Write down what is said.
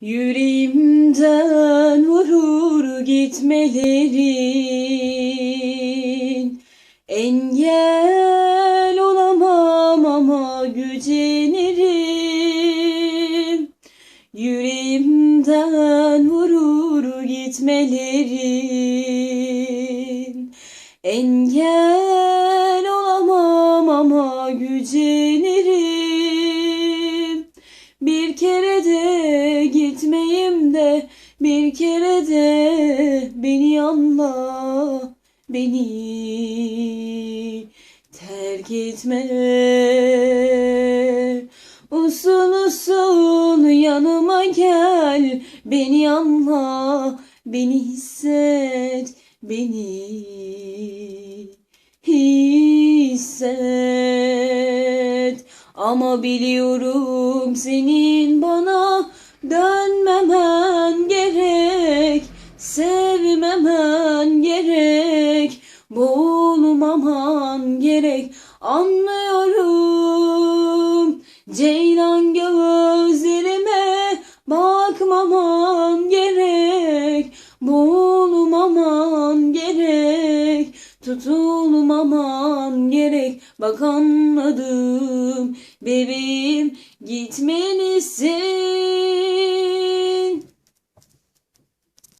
Yüreğimden vurur gitmelerin. Engel olamam ama gücenirim. Yüreğimden vurur gitmelerin. Engel olamam ama gücenirim. Bir kere de gitmeyim de bir kere de beni anla beni terk etme. Usul usul yanıma gel beni anla beni hisset beni hisset. Ama biliyorum senin bana sevmemen gerek boğulmaman gerek. Anlıyorum ceylan gözlerime bakmaman gerek. Boğulmaman gerek tutulmaman gerek. Bak anladım bebeğim gitmelisin